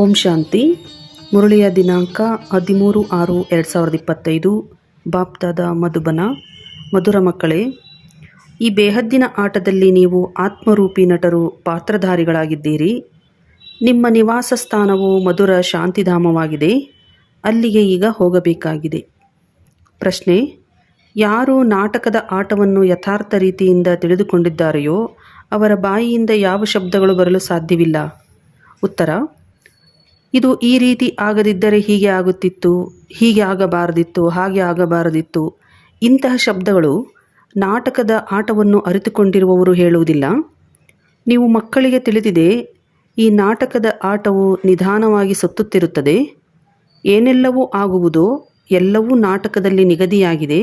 ಓಂ ಶಾಂತಿ. ಮುರಳಿಯ ದಿನಾಂಕ ಹದಿಮೂರು ಆರು ಎರಡು ಸಾವಿರದ ಇಪ್ಪತ್ತೈದು. ಬಾಪ್ತಾದ ಮಧುಬನ. ಮಧುರ ಮಕ್ಕಳೇ, ಈ ಬೇಹದ್ದಿನ ಆಟದಲ್ಲಿ ನೀವು ಆತ್ಮರೂಪಿ ನಟರು, ಪಾತ್ರಧಾರಿಗಳಾಗಿದ್ದೀರಿ. ನಿಮ್ಮ ನಿವಾಸ ಸ್ಥಾನವು ಮಧುರ ಶಾಂತಿಧಾಮವಾಗಿದೆ. ಅಲ್ಲಿಗೆ ಈಗ ಹೋಗಬೇಕಾಗಿದೆ. ಪ್ರಶ್ನೆ, ಯಾರು ನಾಟಕದ ಆಟವನ್ನು ಯಥಾರ್ಥ ರೀತಿಯಿಂದ ತಿಳಿದುಕೊಂಡಿದ್ದಾರೆಯೋ, ಅವರ ಬಾಯಿಯಿಂದ ಯಾವ ಶಬ್ದಗಳು ಬರಲು ಸಾಧ್ಯವಿಲ್ಲ? ಉತ್ತರ ಇದು ಈ ರೀತಿ ಆಗದಿದ್ದರೆ ಹೀಗೆ ಆಗುತ್ತಿತ್ತು, ಹೀಗೆ ಆಗಬಾರದಿತ್ತು, ಹಾಗೆ ಆಗಬಾರದಿತ್ತು. ಇಂತಹ ಶಬ್ದಗಳು ನಾಟಕದ ಆಟವನ್ನು ಅರಿತುಕೊಂಡಿರುವವರು ಹೇಳುವುದಿಲ್ಲ. ನೀವು ಮಕ್ಕಳಿಗೆ ತಿಳಿದಿದೆ, ಈ ನಾಟಕದ ಆಟವು ನಿಧಾನವಾಗಿ ಸುತ್ತುತ್ತಿರುತ್ತದೆ. ಏನೆಲ್ಲವೂ ಆಗುವುದೋ, ಎಲ್ಲವೂ ನಾಟಕದಲ್ಲಿ ನಿಗದಿಯಾಗಿದೆ.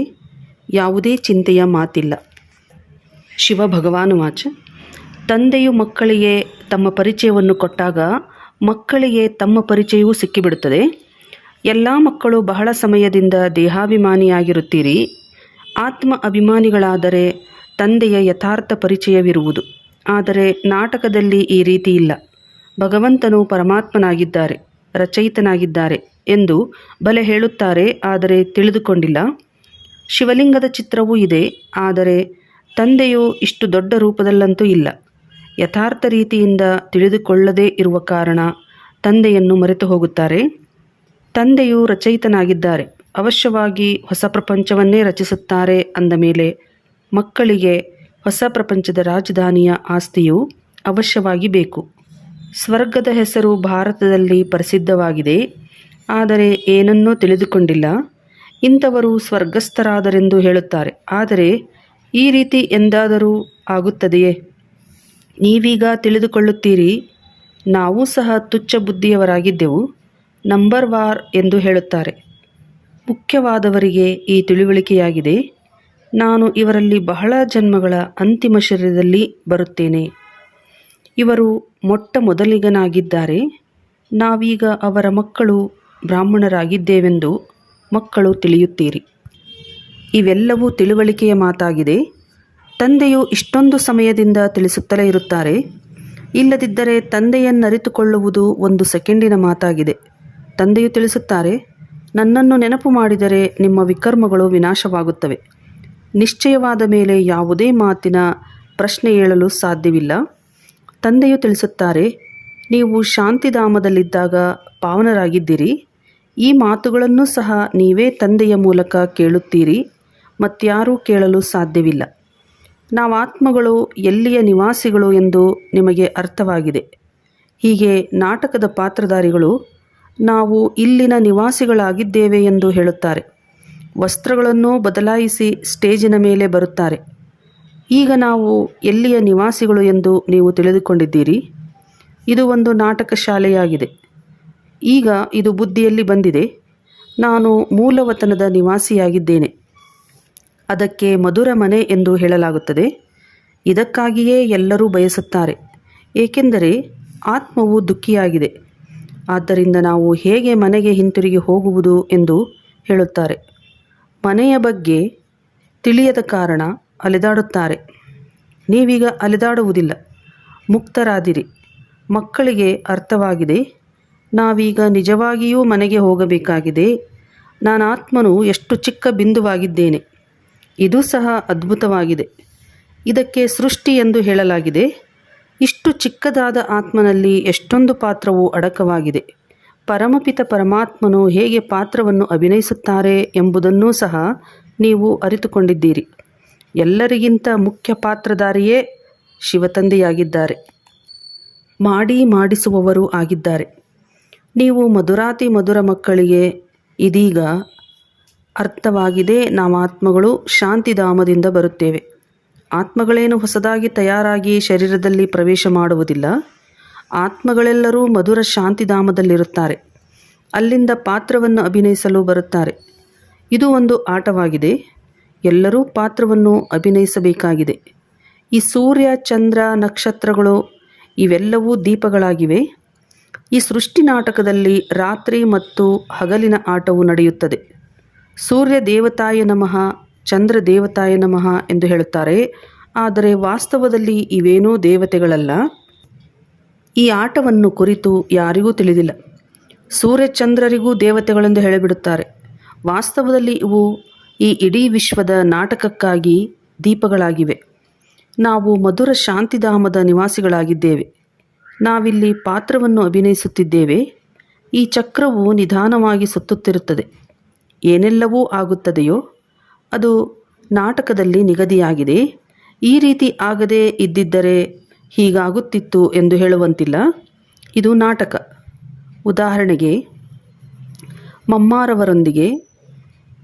ಯಾವುದೇ ಚಿಂತೆಯ ಮಾತಿಲ್ಲ. ಶಿವ ಭಗವಾನುವಾಚ ತಂದೆಯು ಮಕ್ಕಳಿಗೆ ತಮ್ಮ ಪರಿಚಯವನ್ನು ಕೊಟ್ಟಾಗ ಮಕ್ಕಳಿಗೆ ತಮ್ಮ ಪರಿಚಯವೂ ಸಿಕ್ಕಿಬಿಡುತ್ತದೆ. ಎಲ್ಲ ಮಕ್ಕಳು ಬಹಳ ಸಮಯದಿಂದ ದೇಹಾಭಿಮಾನಿಯಾಗಿರುತ್ತೀರಿ. ಆತ್ಮ ಅಭಿಮಾನಿಗಳಾದರೆ ತಂದೆಯ ಯಥಾರ್ಥ ಪರಿಚಯವಿರುವುದು. ಆದರೆ ನಾಟಕದಲ್ಲಿ ಈ ರೀತಿ ಇಲ್ಲ. ಭಗವಂತನು ಪರಮಾತ್ಮನಾಗಿದ್ದಾರೆ, ರಚಯಿತನಾಗಿದ್ದಾರೆ ಎಂದು ಬಲೆ ಹೇಳುತ್ತಾರೆ, ಆದರೆ ತಿಳಿದುಕೊಂಡಿಲ್ಲ. ಶಿವಲಿಂಗದ ಚಿತ್ರವೂ ಇದೆ, ಆದರೆ ತಂದೆಯು ಇಷ್ಟು ದೊಡ್ಡ ರೂಪದಲ್ಲಂತೂ ಇಲ್ಲ. ಯಥಾರ್ಥ ರೀತಿಯಿಂದ ತಿಳಿದುಕೊಳ್ಳದೇ ಇರುವ ಕಾರಣ ತಂದೆಯನ್ನು ಮರೆತು ಹೋಗುತ್ತಾರೆ. ತಂದೆಯು ರಚಯಿತನಾಗಿದ್ದಾರೆ. ಅವಶ್ಯವಾಗಿ ಹೊಸ ಪ್ರಪಂಚವನ್ನೇ ರಚಿಸುತ್ತಾರೆ ಅಂದ ಮೇಲೆ ಮಕ್ಕಳಿಗೆ ಹೊಸ ಪ್ರಪಂಚದ ರಾಜಧಾನಿಯ ಆಸ್ತಿಯು ಅವಶ್ಯವಾಗಿ ಬೇಕು. ಸ್ವರ್ಗದ ಹೆಸರು ಭಾರತದಲ್ಲಿ ಪ್ರಸಿದ್ಧವಾಗಿದೆ. ಆದರೆ ಏನನ್ನೂ ತಿಳಿದುಕೊಂಡಿಲ್ಲ. ಇಂಥವರು ಸ್ವರ್ಗಸ್ಥರಾದರೆಂದು ಹೇಳುತ್ತಾರೆ. ಆದರೆ ಈ ರೀತಿ ಎಂದಾದರೂ ಆಗುತ್ತದೆಯೇ? ನೀವೀಗ ತಿಳಿದುಕೊಳ್ಳುತ್ತೀರಿ, ನಾವು ಸಹ ತುಚ್ಛ ಬುದ್ಧಿಯವರಾಗಿದ್ದೆವು, ನಂಬರ್ ವಾರ್ ಎಂದು ಹೇಳುತ್ತಾರೆ. ಮುಖ್ಯವಾದವರಿಗೆ ಈ ತಿಳುವಳಿಕೆಯಾಗಿದೆ, ನಾನು ಇವರಲ್ಲಿ ಬಹಳ ಜನ್ಮಗಳ ಅಂತಿಮ ಶರೀರದಲ್ಲಿ ಬರುತ್ತೇನೆ. ಇವರು ಮೊಟ್ಟ ಮೊದಲಿಗನಾಗಿದ್ದಾರೆ, ನಾವೀಗ ಅವರ ಮಕ್ಕಳು ಬ್ರಾಹ್ಮಣರಾಗಿದ್ದೇವೆಂದು ಮಕ್ಕಳು ತಿಳಿಯುತ್ತೀರಿ. ಇವೆಲ್ಲವೂ ತಿಳುವಳಿಕೆಯ ಮಾತಾಗಿದೆ. ತಂದೆಯು ಇಷ್ಟೊಂದು ಸಮಯದಿಂದ ತಿಳಿಸುತ್ತಲೇ ಇರುತ್ತಾರೆ. ಇಲ್ಲದಿದ್ದರೆ ತಂದೆಯನ್ನರಿತುಕೊಳ್ಳುವುದು ಒಂದು ಸೆಕೆಂಡಿನ ಮಾತಾಗಿದೆ. ತಂದೆಯು ತಿಳಿಸುತ್ತಾರೆ, ನನ್ನನ್ನು ನೆನಪು ಮಾಡಿದರೆ ನಿಮ್ಮ ವಿಕರ್ಮಗಳು ವಿನಾಶವಾಗುತ್ತವೆ. ನಿಶ್ಚಯವಾದ ಮೇಲೆ ಯಾವುದೇ ಮಾತಿನ ಪ್ರಶ್ನೆ ಏಳಲು ಸಾಧ್ಯವಿಲ್ಲ. ತಂದೆಯು ತಿಳಿಸುತ್ತಾರೆ, ನೀವು ಶಾಂತಿಧಾಮದಲ್ಲಿದ್ದಾಗ ಪಾವನರಾಗಿದ್ದೀರಿ. ಈ ಮಾತುಗಳನ್ನು ಸಹ ನೀವೇ ತಂದೆಯ ಮೂಲಕ ಕೇಳುತ್ತೀರಿ. ಮತ್ತಾರೂ ಕೇಳಲು ಸಾಧ್ಯವಿಲ್ಲ. ನಾವು ಆತ್ಮಗಳು ಎಲ್ಲಿಯ ನಿವಾಸಿಗಳು ಎಂದು ನಿಮಗೆ ಅರ್ಥವಾಗಿದೆ. ಹೀಗೆ ನಾಟಕದ ಪಾತ್ರಧಾರಿಗಳು, ನಾವು ಇಲ್ಲಿನ ನಿವಾಸಿಗಳಾಗಿದ್ದೇವೆ ಎಂದು ಹೇಳುತ್ತಾರೆ. ವಸ್ತ್ರಗಳನ್ನು ಬದಲಾಯಿಸಿ ಸ್ಟೇಜಿನ ಮೇಲೆ ಬರುತ್ತಾರೆ. ಈಗ ನಾವು ಎಲ್ಲಿಯ ನಿವಾಸಿಗಳು ಎಂದು ನೀವು ತಿಳಿದುಕೊಂಡಿದ್ದೀರಿ? ಇದು ಒಂದು ನಾಟಕ ಶಾಲೆಯಾಗಿದೆ. ಈಗ ಇದು ಬುದ್ಧಿಯಲ್ಲಿ ಬಂದಿದೆ. ನಾನು ಮೂಲವತನದ ನಿವಾಸಿಯಾಗಿದ್ದೇನೆ. ಅದಕ್ಕೆ ಮಧುರ ಮನೆ ಎಂದು ಹೇಳಲಾಗುತ್ತದೆ. ಇದಕ್ಕಾಗಿಯೇ ಎಲ್ಲರೂ ಬಯಸುತ್ತಾರೆ. ಏಕೆಂದರೆ ಆತ್ಮವು ದುಃಖಿಯಾಗಿದೆ. ಆದ್ದರಿಂದ ನಾವು ಹೇಗೆ ಮನೆಗೆ ಹಿಂತಿರುಗಿ ಹೋಗುವುದು ಎಂದು ಹೇಳುತ್ತಾರೆ. ಮನೆಯ ಬಗ್ಗೆ ತಿಳಿಯದ ಕಾರಣ ಅಲೆದಾಡುತ್ತಾರೆ. ನೀವೀಗ ಅಲೆದಾಡುವುದಿಲ್ಲ. ಮುಕ್ತರಾದಿರಿ. ಮಕ್ಕಳಿಗೆ ಅರ್ಥವಾಗಿದೆ. ನಾವೀಗ ನಿಜವಾಗಿಯೂ ಮನೆಗೆ ಹೋಗಬೇಕಾಗಿದೆ. ನಾನು ಆತ್ಮನು ಎಷ್ಟು ಚಿಕ್ಕ ಬಿಂದುವಾಗಿದ್ದೇನೆ. ಇದು ಸಹ ಅದ್ಭುತವಾಗಿದೆ. ಇದಕ್ಕೆ ಸೃಷ್ಟಿ ಎಂದು ಹೇಳಲಾಗಿದೆ. ಇಷ್ಟು ಚಿಕ್ಕದಾದ ಆತ್ಮನಲ್ಲಿ ಎಷ್ಟೊಂದು ಪಾತ್ರವು ಅಡಕವಾಗಿದೆ. ಪರಮಪಿತ ಪರಮಾತ್ಮನು ಹೇಗೆ ಪಾತ್ರವನ್ನು ಅಭಿನಯಿಸುತ್ತಾರೆ ಎಂಬುದನ್ನೂ ಸಹ ನೀವು ಅರಿತುಕೊಂಡಿದ್ದೀರಿ. ಎಲ್ಲರಿಗಿಂತ ಮುಖ್ಯ ಪಾತ್ರಧಾರಿಯೇ ಶಿವತಂದೆಯಾಗಿದ್ದಾರೆ. ಮಾಡಿ ಮಾಡಿಸುವವರು ಆಗಿದ್ದಾರೆ. ನೀವು ಮಧುರಾತಿ ಮಧುರ ಮಕ್ಕಳಿಗೆ ಇದೀಗ ಅರ್ಥವಾಗಿದೆ. ನಾವು ಆತ್ಮಗಳು ಶಾಂತಿಧಾಮದಿಂದ ಬರುತ್ತೇವೆ. ಆತ್ಮಗಳೇನು ಹೊಸದಾಗಿ ತಯಾರಾಗಿ ಶರೀರದಲ್ಲಿ ಪ್ರವೇಶ ಮಾಡುವುದಿಲ್ಲ. ಆತ್ಮಗಳೆಲ್ಲರೂ ಮಧುರ ಶಾಂತಿಧಾಮದಲ್ಲಿರುತ್ತಾರೆ. ಅಲ್ಲಿಂದ ಪಾತ್ರವನ್ನು ಅಭಿನಯಿಸಲು ಬರುತ್ತಾರೆ. ಇದು ಒಂದು ಆಟವಾಗಿದೆ. ಎಲ್ಲರೂ ಪಾತ್ರವನ್ನು ಅಭಿನಯಿಸಬೇಕಾಗಿದೆ. ಈ ಸೂರ್ಯ, ಚಂದ್ರ, ನಕ್ಷತ್ರಗಳು ಇವೆಲ್ಲವೂ ದೀಪಗಳಾಗಿವೆ. ಈ ಸೃಷ್ಟಿ ನಾಟಕದಲ್ಲಿ ರಾತ್ರಿ ಮತ್ತು ಹಗಲಿನ ಆಟವು ನಡೆಯುತ್ತದೆ. ಸೂರ್ಯ ದೇವತಾಯ ನಮಃ ಚಂದ್ರ ದೇವತಾಯ ನಮಃ ಎಂದು ಹೇಳುತ್ತಾರೆ. ಆದರೆ ವಾಸ್ತವದಲ್ಲಿ ಇವೇನೂ ದೇವತೆಗಳಲ್ಲ. ಈ ಆಟವನ್ನು ಕುರಿತು ಯಾರಿಗೂ ತಿಳಿದಿಲ್ಲ. ಸೂರ್ಯಚಂದ್ರರಿಗೂ ದೇವತೆಗಳೆಂದು ಹೇಳಿಬಿಡುತ್ತಾರೆ. ವಾಸ್ತವದಲ್ಲಿ ಇವು ಈ ಇಡೀ ವಿಶ್ವದ ನಾಟಕಕ್ಕಾಗಿ ದೀಪಗಳಾಗಿವೆ. ನಾವು ಮಧುರ ಶಾಂತಿಧಾಮದ ನಿವಾಸಿಗಳಾಗಿದ್ದೇವೆ. ನಾವಿಲ್ಲಿ ಪಾತ್ರವನ್ನು ಅಭಿನಯಿಸುತ್ತಿದ್ದೇವೆ. ಈ ಚಕ್ರವು ನಿಧಾನವಾಗಿ ಸುತ್ತುತ್ತಿರುತ್ತದೆ. ಏನೆಲ್ಲವೂ ಆಗುತ್ತದೆಯೋ? ಅದು ನಾಟಕದಲ್ಲಿ ನಿಗದಿಯಾಗಿದೆ. ಈ ರೀತಿ ಆಗದೇ ಇದ್ದಿದ್ದರೆ ಹೀಗಾಗುತ್ತಿತ್ತು ಎಂದು ಹೇಳುವಂತಿಲ್ಲ. ಇದು ನಾಟಕ. ಉದಾಹರಣೆಗೆ, ಮಮ್ಮಾರವರೊಂದಿಗೆ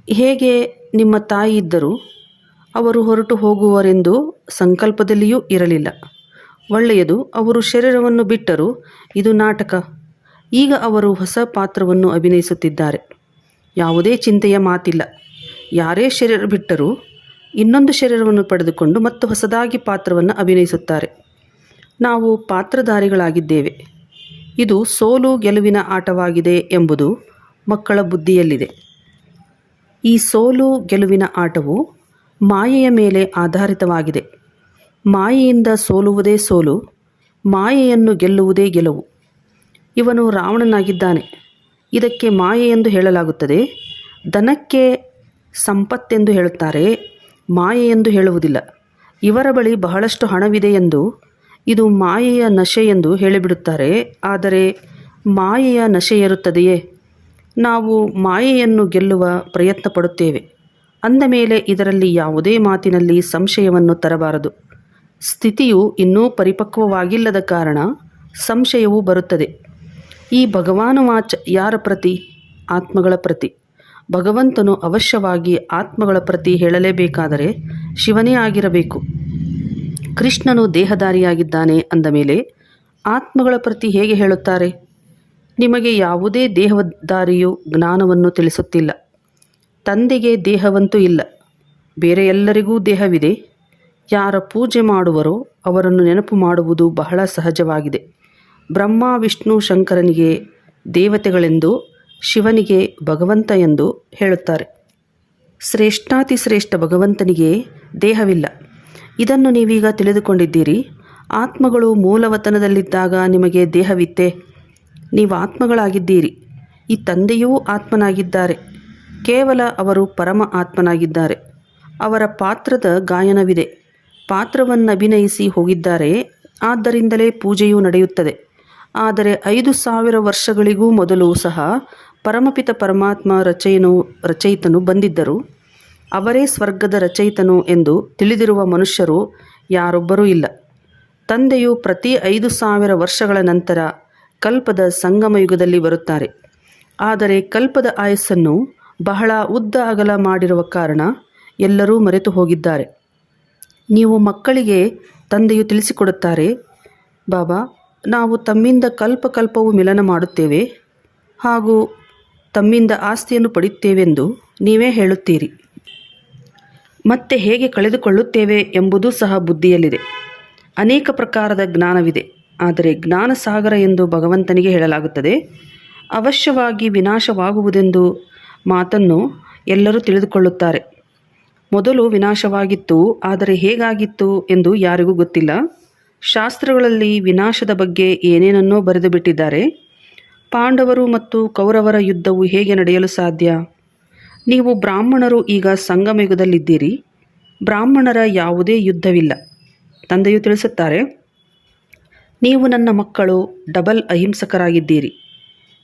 ಹೇಗೆ ನಿಮ್ಮ ತಾಯಿ ಇದ್ದರು? ಅವರು ಹೊರಟು ಹೋಗುವರೆಂದು ಸಂಕಲ್ಪದಲ್ಲಿಯೂ ಇರಲಿಲ್ಲ. ಒಳ್ಳೆಯದು, ಅವರು ಶರೀರವನ್ನು ಬಿಟ್ಟರು. ಇದು ನಾಟಕ. ಈಗ ಅವರು ಹೊಸ ಪಾತ್ರವನ್ನು ಅಭಿನಯಿಸುತ್ತಿದ್ದಾರೆ. ಯಾವುದೇ ಚಿಂತೆಯ ಮಾತಿಲ್ಲ. ಯಾರೇ ಶರೀರ ಬಿಟ್ಟರೂ ಇನ್ನೊಂದು ಶರೀರವನ್ನು ಪಡೆದುಕೊಂಡು ಮತ್ತು ಹೊಸದಾಗಿ ಪಾತ್ರವನ್ನು ಅಭಿನಯಿಸುತ್ತಾರೆ. ನಾವು ಪಾತ್ರಧಾರಿಗಳಾಗಿದ್ದೇವೆ. ಇದು ಸೋಲು ಗೆಲುವಿನ ಆಟವಾಗಿದೆ ಎಂಬುದು ಮಕ್ಕಳ ಬುದ್ಧಿಯಲ್ಲಿದೆ. ಈ ಸೋಲು ಗೆಲುವಿನ ಆಟವು ಮಾಯೆಯ ಮೇಲೆ ಆಧಾರಿತವಾಗಿದೆ. ಮಾಯೆಯಿಂದ ಸೋಲುವುದೇ ಸೋಲು, ಮಾಯೆಯನ್ನು ಗೆಲ್ಲುವುದೇ ಗೆಲುವು. ಇವನು ರಾವಣನಾಗಿದ್ದಾನೆ. ಇದಕ್ಕೆ ಮಾಯೆ ಎಂದು ಹೇಳಲಾಗುತ್ತದೆ. ದನಕ್ಕೆ ಸಂಪತ್ತೆಂದು ಹೇಳುತ್ತಾರೆ. ಮಾಯೆ ಎಂದು ಹೇಳುವುದಿಲ್ಲ. ಇವರ ಬಳಿ ಬಹಳಷ್ಟು ಹಣವಿದೆ ಎಂದು ಇದು ಮಾಯೆಯ ನಶೆ ಎಂದು ಹೇಳಿಬಿಡುತ್ತಾರೆ. ಆದರೆ ಮಾಯೆಯ ನಶೆಯಿರುತ್ತದೆಯೇ ನಾವು ಮಾಯೆಯನ್ನು ಗೆಲ್ಲುವ ಪ್ರಯತ್ನ ಪಡುತ್ತೇವೆ ಅಂದ ಮೇಲೆ ಇದರಲ್ಲಿ ಯಾವುದೇ ಮಾತಿನಲ್ಲಿ ಸಂಶಯವನ್ನು ತರಬಾರದು. ಸ್ಥಿತಿಯು ಇನ್ನೂ ಪರಿಪಕ್ವವಾಗಿಲ್ಲದ ಕಾರಣ ಸಂಶಯವು ಬರುತ್ತದೆ. ಈ ಭಗವಾನುವಾಚ ಯಾರ ಪ್ರತಿ? ಆತ್ಮಗಳ ಪ್ರತಿ. ಭಗವಂತನು ಅವಶ್ಯವಾಗಿ ಆತ್ಮಗಳ ಪ್ರತಿ ಹೇಳಲೇಬೇಕಾದರೆ ಶಿವನೇ ಆಗಿರಬೇಕು. ಕೃಷ್ಣನು ದೇಹಧಾರಿಯಾಗಿದ್ದಾನೆ ಅಂದ ಮೇಲೆ ಆತ್ಮಗಳ ಪ್ರತಿ ಹೇಗೆ ಹೇಳುತ್ತಾರೆ? ನಿಮಗೆ ಯಾವುದೇ ದೇಹದಾರಿಯು ಜ್ಞಾನವನ್ನು ತಿಳಿಸುತ್ತಿಲ್ಲ. ತಂದೆಗೆ ದೇಹವಂತೂ ಇಲ್ಲ. ಬೇರೆ ಎಲ್ಲರಿಗೂ ದೇಹವಿದೆ. ಯಾರ ಪೂಜೆ ಮಾಡುವರೋ ಅವರನ್ನು ನೆನಪು ಮಾಡುವುದು ಬಹಳ ಸಹಜವಾಗಿದೆ. ಬ್ರಹ್ಮ, ವಿಷ್ಣು, ಶಂಕರನಿಗೆ ದೇವತೆಗಳೆಂದು, ಶಿವನಿಗೆ ಭಗವಂತ ಎಂದು ಹೇಳುತ್ತಾರೆ. ಶ್ರೇಷ್ಠಾತಿ ಶ್ರೇಷ್ಠ ಭಗವಂತನಿಗೆ ದೇಹವಿಲ್ಲ. ಇದನ್ನು ನೀವೀಗ ತಿಳಿದುಕೊಂಡಿದ್ದೀರಿ. ಆತ್ಮಗಳು ಮೂಲವತನದಲ್ಲಿದ್ದಾಗ ನಿಮಗೆ ದೇಹವಿತ್ತೆ. ನೀವು ಆತ್ಮಗಳಾಗಿದ್ದೀರಿ. ಈ ತಂದೆಯೂ ಆತ್ಮನಾಗಿದ್ದಾರೆ. ಕೇವಲ ಅವರು ಪರಮ ಆತ್ಮನಾಗಿದ್ದಾರೆ. ಅವರ ಪಾತ್ರದ ಗಾಯನವಿದೆ. ಪಾತ್ರವನ್ನು ಅಭಿನಯಿಸಿ ಹೋಗಿದ್ದಾರೆ. ಆದ್ದರಿಂದಲೇ ಪೂಜೆಯೂ ನಡೆಯುತ್ತದೆ. ಆದರೆ ಐದು ಸಾವಿರ ವರ್ಷಗಳಿಗೂ ಮೊದಲು ಸಹ ಪರಮಪಿತ ಪರಮಾತ್ಮ ರಚಯನು, ರಚಯಿತನು ಬಂದಿದ್ದರು. ಅವರೇ ಸ್ವರ್ಗದ ರಚಯಿತನು ಎಂದು ತಿಳಿದಿರುವ ಮನುಷ್ಯರು ಯಾರೊಬ್ಬರೂ ಇಲ್ಲ. ತಂದೆಯು ಪ್ರತಿ ಐದು ಸಾವಿರ ವರ್ಷಗಳ ನಂತರ ಕಲ್ಪದ ಸಂಗಮ ಯುಗದಲ್ಲಿ ಬರುತ್ತಾರೆ. ಆದರೆ ಕಲ್ಪದ ಆಯಸ್ಸನ್ನು ಬಹಳ ಉದ್ದ ಅಗಲ ಮಾಡಿರುವ ಕಾರಣ ಎಲ್ಲರೂ ಮರೆತು ಹೋಗಿದ್ದಾರೆ. ನೀವು ಮಕ್ಕಳಿಗೆ ತಂದೆಯು ತಿಳಿಸಿಕೊಡುತ್ತಾರೆ, ಬಾಬಾ ನಾವು ತಮ್ಮಿಂದ ಕಲ್ಪ ಕಲ್ಪವು ಮಿಲನ ಮಾಡುತ್ತೇವೆ ಹಾಗೂ ತಮ್ಮಿಂದ ಆಸ್ತಿಯನ್ನು ಪಡೆಯುತ್ತೇವೆಂದು ನೀವೇ ಹೇಳುತ್ತೀರಿ. ಮತ್ತೆ ಹೇಗೆ ಕಳೆದುಕೊಳ್ಳುತ್ತೇವೆ ಎಂಬುದೂ ಸಹ ಬುದ್ಧಿಯಲ್ಲಿದೆ. ಅನೇಕ ಪ್ರಕಾರದ ಜ್ಞಾನವಿದೆ. ಆದರೆ ಜ್ಞಾನ ಸಾಗರ ಎಂದು ಭಗವಂತನಿಗೆ ಹೇಳಲಾಗುತ್ತದೆ. ಅವಶ್ಯವಾಗಿ ವಿನಾಶವಾಗುವುದೆಂದು ಮಾತನ್ನು ಎಲ್ಲರೂ ತಿಳಿದುಕೊಳ್ಳುತ್ತಾರೆ. ಮೊದಲು ವಿನಾಶವಾಗಿತ್ತು, ಆದರೆ ಹೇಗಾಗಿತ್ತು ಎಂದು ಯಾರಿಗೂ ಗೊತ್ತಿಲ್ಲ. ಶಾಸ್ತ್ರಗಳಲ್ಲಿ ವಿನಾಶದ ಬಗ್ಗೆ ಏನೇನನ್ನೋ ಬರೆದು ಬಿಟ್ಟಿದ್ದಾರೆ ಪಾಂಡವರು ಮತ್ತು ಕೌರವರ ಯುದ್ಧವು ಹೇಗೆ ನಡೆಯಲು ಸಾಧ್ಯ? ನೀವು ಬ್ರಾಹ್ಮಣರು ಈಗ ಸಂಗಮಯುಗದಲ್ಲಿದ್ದೀರಿ ಬ್ರಾಹ್ಮಣರ ಯಾವುದೇ ಯುದ್ಧವಿಲ್ಲ. ತಂದೆಯು ತಿಳಿಸುತ್ತಾರೆ, ನೀವು ನನ್ನ ಮಕ್ಕಳು ಡಬಲ್ ಅಹಿಂಸಕರಾಗಿದ್ದೀರಿ.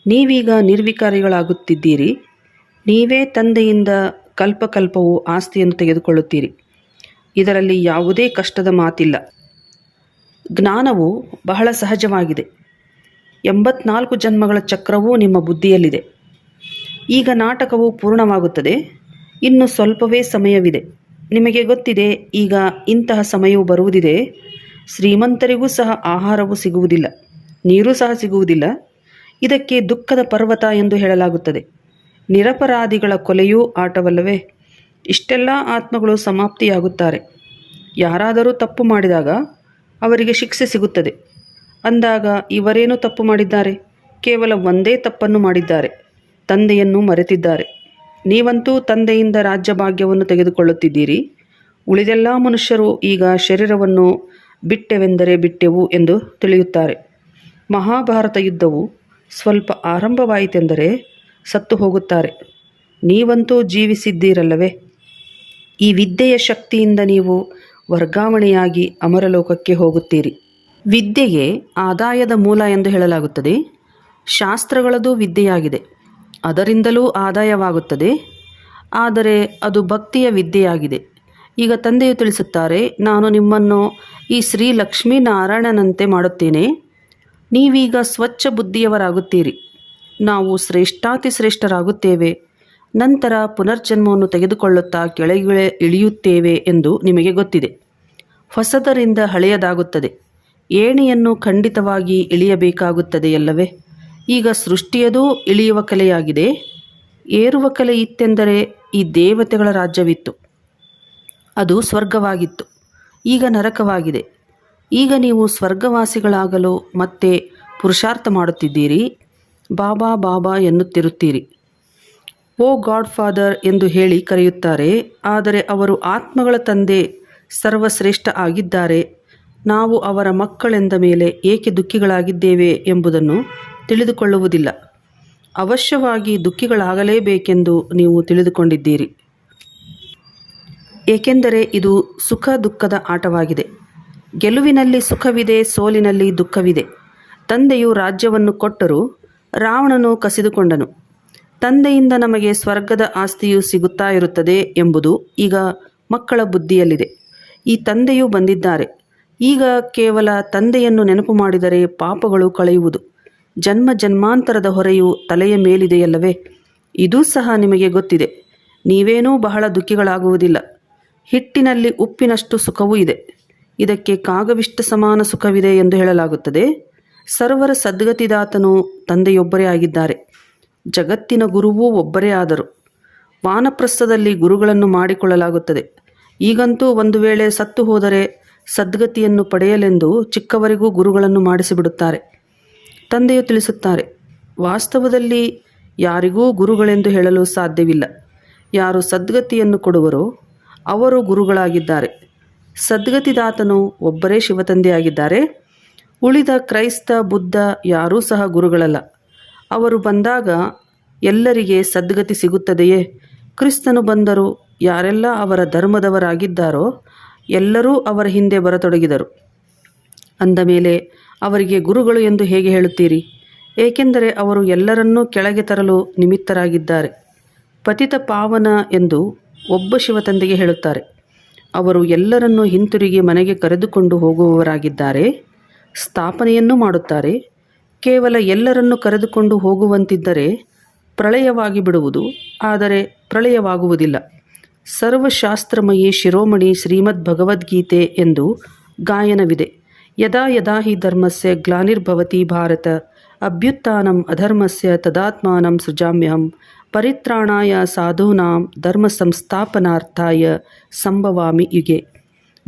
ನೀವೀಗ ನಿರ್ವಿಕಾರಿಗಳಾಗುತ್ತಿದ್ದೀರಿ. ನೀವೇ ತಂದೆಯಿಂದ ಕಲ್ಪಕಲ್ಪವು ಆಸ್ತಿಯನ್ನು ತೆಗೆದುಕೊಳ್ಳುತ್ತೀರಿ. ಇದರಲ್ಲಿ ಯಾವುದೇ ಕಷ್ಟದ ಮಾತಿಲ್ಲ. ಜ್ಞಾನವು ಬಹಳ ಸಹಜವಾಗಿದೆ. ಎಂಬತ್ನಾಲ್ಕು ಜನ್ಮಗಳ ಚಕ್ರವೂ ನಿಮ್ಮ ಬುದ್ಧಿಯಲ್ಲಿದೆ. ಈಗ ನಾಟಕವು ಪೂರ್ಣವಾಗುತ್ತದೆ. ಇನ್ನು ಸ್ವಲ್ಪವೇ ಸಮಯವಿದೆ. ನಿಮಗೆ ಗೊತ್ತಿದೆ, ಈಗ ಇಂತಹ ಸಮಯವು ಬರುವುದಿದೆ. ಶ್ರೀಮಂತರಿಗೂ ಸಹ ಆಹಾರವು ಸಿಗುವುದಿಲ್ಲ. ನೀರು ಸಹ ಸಿಗುವುದಿಲ್ಲ. ಇದಕ್ಕೆ ದುಃಖದ ಪರ್ವತ ಎಂದು ಹೇಳಲಾಗುತ್ತದೆ. ನಿರಪರಾಧಿಗಳ ಕೊಲೆಯೂ ಆಟವಲ್ಲವೇ? ಇಷ್ಟೆಲ್ಲ ಆತ್ಮಗಳು ಸಮಾಪ್ತಿಯಾಗುತ್ತಾರೆ. ಯಾರಾದರೂ ತಪ್ಪು ಮಾಡಿದಾಗ ಅವರಿಗೆ ಶಿಕ್ಷೆ ಸಿಗುತ್ತದೆ. ಅಂದಾಗ ಇವರೇನು ತಪ್ಪು ಮಾಡಿದ್ದಾರೆ? ಕೇವಲ ಒಂದೇ ತಪ್ಪನ್ನು ಮಾಡಿದ್ದಾರೆ. ತಂದೆಯನ್ನು ಮರೆತಿದ್ದಾರೆ. ನೀವಂತೂ ತಂದೆಯಿಂದ ರಾಜ್ಯಭಾಗ್ಯವನ್ನು ತೆಗೆದುಕೊಳ್ಳುತ್ತಿದ್ದೀರಿ. ಉಳಿದೆಲ್ಲ ಮನುಷ್ಯರು ಈಗ ಶರೀರವನ್ನು ಬಿಟ್ಟೆವೆಂದರೆ ಬಿಟ್ಟೆವು ಎಂದು ತಿಳಿಯುತ್ತಾರೆ. ಮಹಾಭಾರತ ಯುದ್ಧವು ಸ್ವಲ್ಪ ಆರಂಭವಾಯಿತೆಂದರೆ ಸತ್ತು ಹೋಗುತ್ತಾರೆ. ನೀವಂತೂ ಜೀವಿಸಿದ್ದೀರಲ್ಲವೇ? ಈ ವಿದ್ಯೆಯ ಶಕ್ತಿಯಿಂದ ನೀವು ವರ್ಗಾವಣೆಯಾಗಿ ಅಮರಲೋಕಕ್ಕೆ ಹೋಗುತ್ತೀರಿ. ವಿದ್ಯೆಗೆ ಆದಾಯದ ಮೂಲ ಎಂದು ಹೇಳಲಾಗುತ್ತದೆ. ಶಾಸ್ತ್ರಗಳದು ವಿದ್ಯೆಯಾಗಿದೆ. ಅದರಿಂದಲೂ ಆದಾಯವಾಗುತ್ತದೆ. ಆದರೆ ಅದು ಭಕ್ತಿಯ ವಿದ್ಯೆಯಾಗಿದೆ. ಈಗ ತಂದೆಯು ತಿಳಿಸುತ್ತಾರೆ, ನಾನು ನಿಮ್ಮನ್ನು ಈ ಶ್ರೀ ಲಕ್ಷ್ಮೀನಾರಾಯಣನಂತೆ ಮಾಡುತ್ತೇನೆ. ನೀವೀಗ ಸ್ವಚ್ಛ ಬುದ್ಧಿಯವರಾಗುತ್ತೀರಿ. ನಾವು ಶ್ರೇಷ್ಠಾತಿ ಶ್ರೇಷ್ಠರಾಗುತ್ತೇವೆ ನಂತರ ಪುನರ್ಜನ್ಮವನ್ನು ತೆಗೆದುಕೊಳ್ಳುತ್ತಾ ಕೆಳಗಿಳೆ ಇಳಿಯುತ್ತೇವೆ ಎಂದು ನಿಮಗೆ ಗೊತ್ತಿದೆ. ಹೊಸದರಿಂದ ಹಳೆಯದಾಗುತ್ತದೆ. ಏಣಿಯನ್ನು ಖಂಡಿತವಾಗಿ ಇಳಿಯಬೇಕಾಗುತ್ತದೆಯಲ್ಲವೇ? ಈಗ ಸೃಷ್ಟಿಯದೂ ಇಳಿಯುವ ಕಲೆಯಾಗಿದೆ. ಏರುವ ಕಲೆ ಇತ್ತೆಂದರೆ ಈ ದೇವತೆಗಳ ರಾಜ್ಯವಿತ್ತು. ಅದು ಸ್ವರ್ಗವಾಗಿತ್ತು. ಈಗ ನರಕವಾಗಿದೆ. ಈಗ ನೀವು ಸ್ವರ್ಗವಾಸಿಗಳಾಗಲು ಮತ್ತೆ ಪುರುಷಾರ್ಥ ಮಾಡುತ್ತಿದ್ದೀರಿ. ಬಾಬಾ ಬಾಬಾ ಎನ್ನುತ್ತಿರುತ್ತೀರಿ. ಓ ಗಾಡ್ ಫಾದರ್ ಎಂದು ಹೇಳಿ ಕರೆಯುತ್ತಾರೆ, ಆದರೆ ಅವರು ಆತ್ಮಗಳ ತಂದೆ ಸರ್ವಶ್ರೇಷ್ಠ ಆಗಿದ್ದಾರೆ. ನಾವು ಅವರ ಮಕ್ಕಳೆಂದ ಮೇಲೆ ಏಕೆ ದುಃಖಿಗಳಾಗಿದ್ದೇವೆ ಎಂಬುದನ್ನು ತಿಳಿದುಕೊಳ್ಳುವುದಿಲ್ಲ. ಅವಶ್ಯವಾಗಿ ದುಃಖಿಗಳಾಗಲೇಬೇಕೆಂದು ನೀವು ತಿಳಿದುಕೊಂಡಿದ್ದೀರಿ. ಏಕೆಂದರೆ ಇದು ಸುಖ ದುಃಖದ ಆಟವಾಗಿದೆ. ಗೆಲುವಿನಲ್ಲಿ ಸುಖವಿದೆ, ಸೋಲಿನಲ್ಲಿ ದುಃಖವಿದೆ. ತಂದೆಯು ರಾಜ್ಯವನ್ನು ಕೊಟ್ಟರೂ ರಾವಣನು ಕಸಿದುಕೊಂಡನು. ತಂದೆಯಿಂದ ನಮಗೆ ಸ್ವರ್ಗದ ಆಸ್ತಿಯು ಸಿಗುತ್ತಾ ಇರುತ್ತದೆ ಎಂಬುದು ಈಗ ಮಕ್ಕಳ ಬುದ್ಧಿಯಲ್ಲಿದೆ. ಈ ತಂದೆಯು ಬಂದಿದ್ದಾರೆ. ಈಗ ಕೇವಲ ತಂದೆಯನ್ನು ನೆನಪು ಮಾಡಿದರೆ ಪಾಪಗಳು ಕಳೆಯುವುದು. ಜನ್ಮ ಜನ್ಮಾಂತರದ ಹೊರೆಯು ತಲೆಯ ಮೇಲಿದೆಯಲ್ಲವೇ? ಇದೂ ಸಹ ನಿಮಗೆ ಗೊತ್ತಿದೆ. ನೀವೇನೂ ಬಹಳ ದುಃಖಿಗಳಾಗುವುದಿಲ್ಲ. ಹಿಟ್ಟಿನಲ್ಲಿ ಉಪ್ಪಿನಷ್ಟು ಸುಖವೂ ಇದೆ. ಇದಕ್ಕೆ ಕಾಗವಿಷ್ಟ ಸಮಾನ ಸುಖವಿದೆ ಎಂದು ಹೇಳಲಾಗುತ್ತದೆ. ಸರ್ವರ ಸದ್ಗತಿದಾತನು ತಂದೆಯೊಬ್ಬರೇ ಆಗಿದ್ದಾರೆ. ಜಗತ್ತಿನ ಗುರುವೂ ಒಬ್ಬರೇ ಆದರು. ವಾನಪ್ರಸ್ಥದಲ್ಲಿ ಗುರುಗಳನ್ನು ಮಾಡಿಕೊಳ್ಳಲಾಗುತ್ತದೆ. ಈಗಂತೂ ಒಂದು ವೇಳೆ ಸತ್ತು ಹೋದರೆ ಸದ್ಗತಿಯನ್ನು ಪಡೆಯಲೆಂದು ಚಿಕ್ಕವರಿಗೂ ಗುರುಗಳನ್ನು ಮಾಡಿಸಿಬಿಡುತ್ತಾರೆ. ತಂದೆಯು ತಿಳಿಸುತ್ತಾರೆ, ವಾಸ್ತವದಲ್ಲಿ ಯಾರಿಗೂ ಗುರುಗಳೆಂದು ಹೇಳಲು ಸಾಧ್ಯವಿಲ್ಲ. ಯಾರು ಸದ್ಗತಿಯನ್ನು ಕೊಡುವರೋ ಅವರು ಗುರುಗಳಾಗಿದ್ದಾರೆ. ಸದ್ಗತಿದಾತನು ಒಬ್ಬರೇ ಶಿವತಂದೆಯಾಗಿದ್ದಾರೆ. ಉಳಿದ ಕ್ರೈಸ್ತ, ಬುದ್ಧ ಯಾರೂ ಸಹ ಗುರುಗಳಲ್ಲ. ಅವರು ಬಂದಾಗ ಎಲ್ಲರಿಗೆ ಸದ್ಗತಿ ಸಿಗುತ್ತದೆಯೇ? ಕ್ರಿಸ್ತನು ಬಂದರು ಯಾರೆಲ್ಲ ಅವರ ಧರ್ಮದವರಾಗಿದ್ದಾರೋ ಎಲ್ಲರೂ ಅವರ ಹಿಂದೆ ಬರತೊಡಗಿದರು. ಅಂದ ಮೇಲೆ ಅವರಿಗೆ, ಗುರುಗಳು ಎಂದು ಹೇಗೆ ಹೇಳುತ್ತೀರಿ? ಏಕೆಂದರೆ ಅವರು ಎಲ್ಲರನ್ನೂ ಕೆಳಗೆ ತರಲು ನಿಮಿತ್ತರಾಗಿದ್ದಾರೆ. ಪತಿತ ಪಾವನ ಎಂದು ಒಬ್ಬ ಶಿವತಂದೆಗೆ ಹೇಳುತ್ತಾರೆ. ಅವರು ಎಲ್ಲರನ್ನೂ ಹಿಂತಿರುಗಿ ಮನೆಗೆ ಕರೆದುಕೊಂಡು ಹೋಗುವವರಾಗಿದ್ದಾರೆ. ಸ್ಥಾಪನೆಯನ್ನು ಮಾಡುತ್ತಾರೆ. ಕೇವಲ ಎಲ್ಲರನ್ನು ಕರೆದುಕೊಂಡು ಹೋಗುವಂತಿದ್ದರೆ ಪ್ರಳಯವಾಗಿ ಬಿಡುವುದು, ಆದರೆ ಪ್ರಳಯವಾಗುವುದಿಲ್ಲ. ಸರ್ವಶಾಸ್ತ್ರಮಯಿ ಶಿರೋಮಣಿ ಶ್ರೀಮದ್ ಭಗವದ್ಗೀತೆ ಎಂದು ಗಾಯನವಿದೆ. ಯದಾ ಯದಾ ಹಿ ಧರ್ಮಸ್ಯ ಗ್ಲಾನಿರ್ಭವತಿ ಭಾರತ, ಅಭ್ಯುತ್ಥಾನಂ ಅಧರ್ಮಸ್ಯ ತದಾತ್ಮಾನಂ ಸೃಜಾಮ್ಯಹಂ, ಪರಿತ್ರಾಣಾಯ ಸಾಧೂನಾಂ ಧರ್ಮ ಸಂಸ್ಥಾಪನಾರ್ಥಾಯ ಸಂಭವಾಮಿ ಯುಗೆ.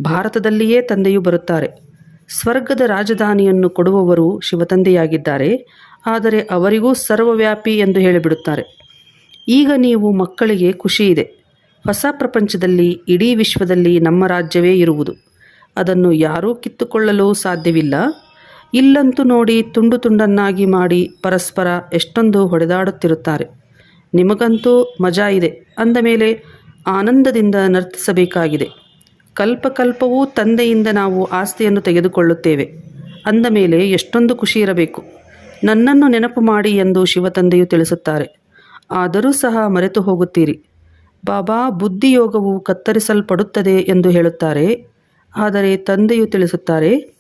ಭಾರತದಲ್ಲಿಯೇ ತಂದೆಯು ಬರುತ್ತಾರೆ. ಸ್ವರ್ಗದ ರಾಜಧಾನಿಯನ್ನು ಕೊಡುವವರು ಶಿವತಂದೆಯಾಗಿದ್ದಾರೆ. ಆದರೆ ಅವರಿಗೂ ಸರ್ವವ್ಯಾಪಿ ಎಂದು ಹೇಳಿಬಿಡುತ್ತಾರೆ. ಈಗ ನೀವು ಮಕ್ಕಳಿಗೆ ಖುಷಿ ಇದೆ ಹೊಸ ಪ್ರಪಂಚದಲ್ಲಿ ಇಡೀ ವಿಶ್ವದಲ್ಲಿ ನಮ್ಮ ರಾಜ್ಯವೇ ಇರುವುದು. ಅದನ್ನು ಯಾರೂ ಕಿತ್ತುಕೊಳ್ಳಲು ಸಾಧ್ಯವಿಲ್ಲ. ಇಲ್ಲಂತೂ ನೋಡಿ ತುಂಡು ತುಂಡನ್ನಾಗಿ ಮಾಡಿ ಪರಸ್ಪರ ಎಷ್ಟೊಂದು ಹೊಡೆದಾಡುತ್ತಿರುತ್ತಾರೆ. ನಿಮಗಂತೂ ಮಜಾ ಇದೆ. ಅಂದ ಮೇಲೆ ಆನಂದದಿಂದ ನರ್ತಿಸಬೇಕಾಗಿದೆ. ಕಲ್ಪಕಲ್ಪವೂ ತಂದೆಯಿಂದ ನಾವು ಆಸ್ತಿಯನ್ನು ತೆಗೆದುಕೊಳ್ಳುತ್ತೇವೆ. ಅಂದ ಮೇಲೆ ಎಷ್ಟೊಂದು ಖುಷಿ ಇರಬೇಕು. ನನ್ನನ್ನು ನೆನಪು ಮಾಡಿ ಎಂದು ಶಿವತಂದೆಯು ತಿಳಿಸುತ್ತಾರೆ. ಆದರೂ ಸಹ ಮರೆತು ಹೋಗುತ್ತೀರಿ. ಬಾಬಾ, ಬುದ್ಧಿಯೋಗವು ಕತ್ತರಿಸಲ್ಪಡುತ್ತದೆ ಎಂದು ಹೇಳುತ್ತಾರೆ. ಆದರೆ ತಂದೆಯು ತಿಳಿಸುತ್ತಾರೆ,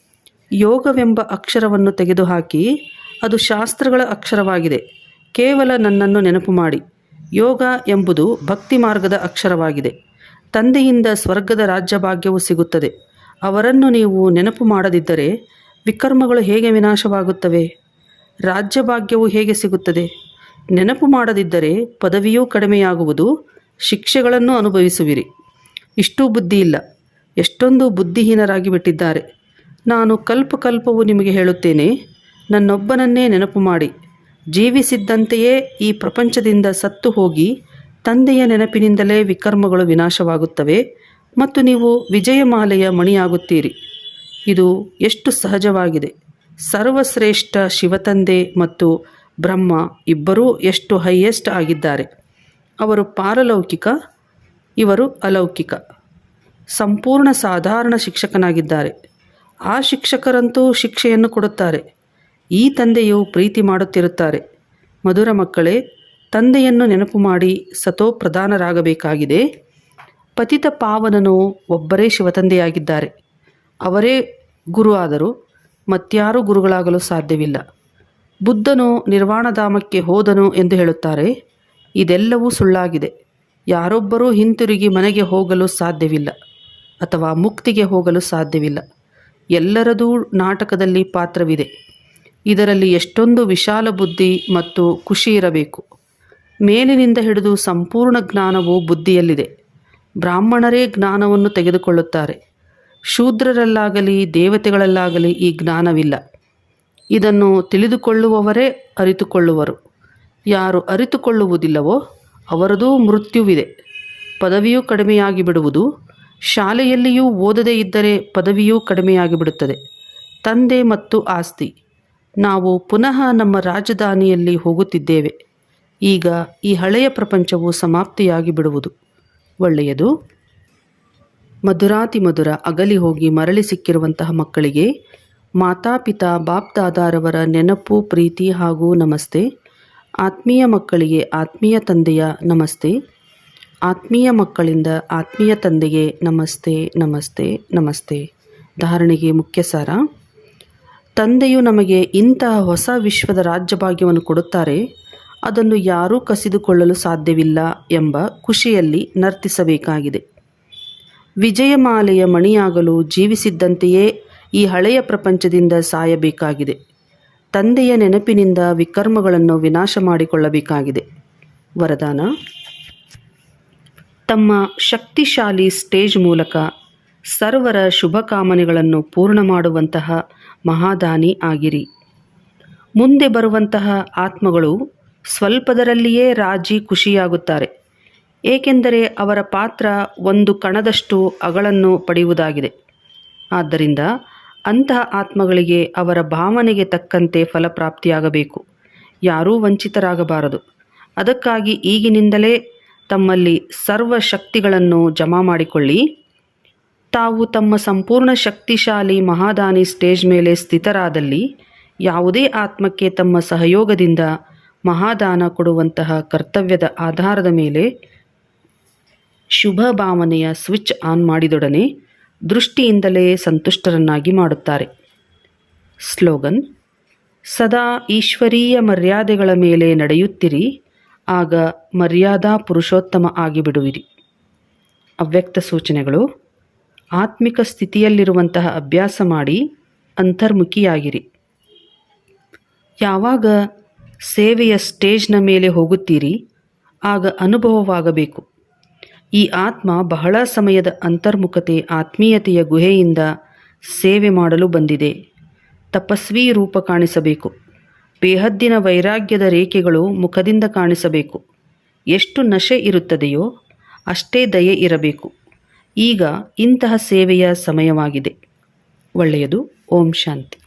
ಯೋಗವೆಂಬ ಅಕ್ಷರವನ್ನು ತೆಗೆದುಹಾಕಿ, ಅದು ಶಾಸ್ತ್ರಗಳ ಅಕ್ಷರವಾಗಿದೆ. ಕೇವಲ ನನ್ನನ್ನು ನೆನಪು ಮಾಡಿ. ಯೋಗ ಎಂಬುದು ಭಕ್ತಿ ಮಾರ್ಗದ ಅಕ್ಷರವಾಗಿದೆ. ತಂದೆಯಿಂದ ಸ್ವರ್ಗದ ರಾಜ್ಯಭಾಗ್ಯವು ಸಿಗುತ್ತದೆ. ಅವರನ್ನು ನೀವು ನೆನಪು ಮಾಡದಿದ್ದರೆ ವಿಕರ್ಮಗಳು ಹೇಗೆ ವಿನಾಶವಾಗುತ್ತವೆ? ರಾಜ್ಯಭಾಗ್ಯವು ಹೇಗೆ ಸಿಗುತ್ತದೆ? ನೆನಪು ಮಾಡದಿದ್ದರೆ ಪದವಿಯೂ ಕಡಿಮೆಯಾಗುವುದು, ಶಿಕ್ಷೆಗಳನ್ನು ಅನುಭವಿಸುವಿರಿ. ಇಷ್ಟೂ ಬುದ್ಧಿ ಇಲ್ಲ. ಎಷ್ಟೊಂದು ಬುದ್ಧಿಹೀನರಾಗಿ ಬಿಟ್ಟಿದ್ದಾರೆ. ನಾನು ಕಲ್ಪ ಕಲ್ಪವು ನಿಮಗೆ ಹೇಳುತ್ತೇನೆ, ನನ್ನೊಬ್ಬನನ್ನೇ ನೆನಪು ಮಾಡಿ. ಜೀವಿಸಿದ್ದಂತೆಯೇ ಈ ಪ್ರಪಂಚದಿಂದ ಸತ್ತು ಹೋಗಿ ತಂದೆಯ ನೆನಪಿನಿಂದಲೇ ವಿಕರ್ಮಗಳು ವಿನಾಶವಾಗುತ್ತವೆ ಮತ್ತು ನೀವು ವಿಜಯಮಾಲೆಯ ಮಣಿಯಾಗುತ್ತೀರಿ. ಇದು ಎಷ್ಟು ಸಹಜವಾಗಿದೆ. ಸರ್ವಶ್ರೇಷ್ಠ ಶಿವತಂದೆ ಮತ್ತು ಬ್ರಹ್ಮ ಇಬ್ಬರೂ ಎಷ್ಟು ಹೈಯೆಸ್ಟ್ ಆಗಿದ್ದಾರೆ. ಅವರು ಪಾರಲೌಕಿಕ, ಇವರು ಅಲೌಕಿಕ. ಸಂಪೂರ್ಣ ಸಾಧಾರಣ ಶಿಕ್ಷಕನಾಗಿದ್ದಾರೆ. ಆ ಶಿಕ್ಷಕರಂತೂ ಶಿಕ್ಷೆಯನ್ನು ಕೊಡುತ್ತಾರೆ. ಈ ತಂದೆಯು ಪ್ರೀತಿ ಮಾಡುತ್ತಿರುತ್ತಾರೆ. ಮಧುರ ಮಕ್ಕಳೇ ತಂದೆಯನ್ನು ನೆನಪು ಮಾಡಿ ಸತೋಪ್ರಧಾನರಾಗಬೇಕಾಗಿದೆ ಪತಿತ ಪಾವನನು ಒಬ್ಬರೇ ಶಿವತಂದೆಯಾಗಿದ್ದಾರೆ. ಅವರೇ ಗುರು ಆದರು ಮತ್ಯಾರೂ ಗುರುಗಳಾಗಲು ಸಾಧ್ಯವಿಲ್ಲ. ಬುದ್ಧನು ನಿರ್ವಾಣಧಾಮಕ್ಕೆ ಹೋದನು ಎಂದು ಹೇಳುತ್ತಾರೆ, ಇದೆಲ್ಲವೂ ಸುಳ್ಳಾಗಿದೆ. ಯಾರೊಬ್ಬರೂ ಹಿಂತಿರುಗಿ ಮನೆಗೆ ಹೋಗಲು ಸಾಧ್ಯವಿಲ್ಲ, ಅಥವಾ ಮುಕ್ತಿಗೆ ಹೋಗಲು ಸಾಧ್ಯವಿಲ್ಲ. ಎಲ್ಲರದೂ ನಾಟಕದಲ್ಲಿ ಪಾತ್ರವಿದೆ. ಇದರಲ್ಲಿ ಎಷ್ಟೊಂದು ವಿಶಾಲ ಬುದ್ಧಿ ಮತ್ತು ಖುಷಿ ಇರಬೇಕು. ಮೇಲಿನಿಂದ ಹಿಡಿದು ಸಂಪೂರ್ಣ ಜ್ಞಾನವು ಬುದ್ಧಿಯಲ್ಲಿದೆ. ಬ್ರಾಹ್ಮಣರೇ ಜ್ಞಾನವನ್ನು ತೆಗೆದುಕೊಳ್ಳುತ್ತಾರೆ. ಶೂದ್ರರಲ್ಲಾಗಲಿ, ದೇವತೆಗಳಲ್ಲಾಗಲಿ ಈ ಜ್ಞಾನವಿಲ್ಲ. ಇದನ್ನು ತಿಳಿದುಕೊಳ್ಳುವವರೇ ಅರಿತುಕೊಳ್ಳುವರು. ಯಾರು ಅರಿತುಕೊಳ್ಳುವುದಿಲ್ಲವೋ ಅವರದೂ ಮೃತ್ಯುವಿದೆ. ಪದವಿಯೂ ಕಡಿಮೆಯಾಗಿ ಬಿಡುವುದು ಶಾಲೆಯಲ್ಲಿಯೂ ಓದದೇ ಇದ್ದರೆ ಪದವಿಯೂ ಕಡಿಮೆಯಾಗಿ ಬಿಡುತ್ತದೆ ತಂದೆ ಮತ್ತು ಆಸ್ತಿ. ನಾವು ಪುನಃ ನಮ್ಮ ರಾಜಧಾನಿಯಲ್ಲಿ ಹೋಗುತ್ತಿದ್ದೇವೆ. ಈಗ ಈ ಹಳೆಯ ಪ್ರಪಂಚವು ಸಮಾಪ್ತಿಯಾಗಿ ಬಿಡುವುದು. ಒಳ್ಳೆಯದು. ಮಧುರಾತಿ ಮಧುರ ಅಗಲಿ ಹೋಗಿ ಮರಳಿ ಸಿಕ್ಕಿರುವಂತಹ ಮಕ್ಕಳಿಗೆ ಮಾತಾಪಿತಾ ಬಾಪ್ದಾದಾರವರ ನೆನಪು, ಪ್ರೀತಿ ಹಾಗೂ ನಮಸ್ತೆ. ಆತ್ಮೀಯ ಮಕ್ಕಳಿಗೆ ಆತ್ಮೀಯ ತಂದೆಯ ನಮಸ್ತೆ. ಆತ್ಮೀಯ ಮಕ್ಕಳಿಂದ ಆತ್ಮೀಯ ತಂದೆಗೆ ನಮಸ್ತೆ ನಮಸ್ತೆ ನಮಸ್ತೆ. ಧಾರಣೆಗೆ ಮುಖ್ಯ ಸಾರ. ತಂದೆಯು ನಮಗೆ ಇಂತಹ ಹೊಸ ವಿಶ್ವದ ರಾಜ್ಯಭಾಗ್ಯವನ್ನು ಕೊಡುತ್ತಾರೆ. ಅದನ್ನು ಯಾರೂ ಕಸಿದುಕೊಳ್ಳಲು ಸಾಧ್ಯವಿಲ್ಲ ಎಂಬ ಖುಷಿಯಲ್ಲಿ ನರ್ತಿಸಬೇಕಾಗಿದೆ. ವಿಜಯಮಾಲೆಯ ಮಣಿಯಾಗಲು ಜೀವಿಸಿದ್ದಂತೆಯೇ ಈ ಹಳೆಯ ಪ್ರಪಂಚದಿಂದ ಸಾಯಬೇಕಾಗಿದೆ. ತಂದೆಯ ನೆನಪಿನಿಂದ ವಿಕರ್ಮಗಳನ್ನು ವಿನಾಶ ಮಾಡಿಕೊಳ್ಳಬೇಕಾಗಿದೆ. ವರದಾನ? ತಮ್ಮ ಶಕ್ತಿಶಾಲಿ ಸ್ಟೇಜ್ ಮೂಲಕ ಸರ್ವರ ಶುಭ ಕಾಮನೆಗಳನ್ನು ಪೂರ್ಣ ಮಾಡುವಂತಹ ಮಹಾದಾನಿ ಆಗಿರಿ. ಮುಂದೆ ಬರುವಂತಹ ಆತ್ಮಗಳು ಸ್ವಲ್ಪದರಲ್ಲಿಯೇ ರಾಜಿ ಖುಷಿಯಾಗುತ್ತಾರೆ, ಏಕೆಂದರೆ ಅವರ ಪಾತ್ರ ಒಂದು ಕಣದಷ್ಟು ಅಗಳನ್ನು ಪಡೆಯುವುದಾಗಿದೆ. ಆದ್ದರಿಂದ ಅಂತಹ ಆತ್ಮಗಳಿಗೆ ಅವರ ಭಾವನೆಗೆ ತಕ್ಕಂತೆ ಫಲಪ್ರಾಪ್ತಿಯಾಗಬೇಕು. ಯಾರೂ ವಂಚಿತರಾಗಬಾರದು. ಅದಕ್ಕಾಗಿ ಈಗಿನಿಂದಲೇ ತಮ್ಮಲ್ಲಿ ಸರ್ವ ಶಕ್ತಿಗಳನ್ನು ಜಮಾ ಮಾಡಿಕೊಳ್ಳಿ. ತಾವು ತಮ್ಮ ಸಂಪೂರ್ಣ ಶಕ್ತಿಶಾಲಿ ಮಹಾದಾನಿ ಸ್ಟೇಜ್ ಮೇಲೆ ಸ್ಥಿತರಾದಲ್ಲಿ ಯಾವುದೇ ಆತ್ಮಕ್ಕೆ ತಮ್ಮ ಸಹಯೋಗದಿಂದ ಮಹಾದಾನ ಕೊಡುವಂತಹ ಕರ್ತವ್ಯದ ಆಧಾರದ ಮೇಲೆ ಶುಭ ಭಾವನೆಯ ಸ್ವಿಚ್ ಆನ್ ಮಾಡಿದೊಡನೆ ದೃಷ್ಟಿಯಿಂದಲೇ ಸಂತುಷ್ಟರನ್ನಾಗಿ ಮಾಡುತ್ತಾರೆ. ಸ್ಲೋಗನ್, ಸದಾ ಈಶ್ವರೀಯ ಮರ್ಯಾದೆಗಳ ಮೇಲೆ ನಡೆಯುತ್ತಿರಿ, ಆಗ ಮರ್ಯಾದಾ ಪುರುಷೋತ್ತಮ ಆಗಿಬಿಡುವಿರಿ. ಅವ್ಯಕ್ತ ಸೂಚನೆಗಳು, ಆತ್ಮಿಕ ಸ್ಥಿತಿಯಲ್ಲಿರುವಂತಹ ಅಭ್ಯಾಸ ಮಾಡಿ ಅಂತರ್ಮುಖಿಯಾಗಿರಿ. ಯಾವಾಗ ಸೇವೆಯ ಸ್ಟೇಜ್ನ ಮೇಲೆ ಹೋಗುತ್ತೀರಿ, ಆಗ ಅನುಭವವಾಗಬೇಕು. ಈ ಆತ್ಮ ಬಹಳ ಸಮಯದ ಅಂತರ್ಮುಖತೆ ಆತ್ಮೀಯತೆಯ ಗುಹೆಯಿಂದ ಸೇವೆ ಮಾಡಲು ಬಂದಿದೆ. ತಪಸ್ವಿ ರೂಪ ಕಾಣಿಸಬೇಕು. ಬೇಹದ್ದಿನ ವೈರಾಗ್ಯದ ರೇಖೆಗಳು ಮುಖದಿಂದ ಕಾಣಿಸಬೇಕು. ಎಷ್ಟು ನಶೆ ಇರುತ್ತದೆಯೋ ಅಷ್ಟೇ ದಯೆ ಇರಬೇಕು. ಈಗ ಇಂತಹ ಸೇವೆಯ ಸಮಯವಾಗಿದೆ. ಒಳ್ಳೆಯದು. ಓಂ ಶಾಂತಿ.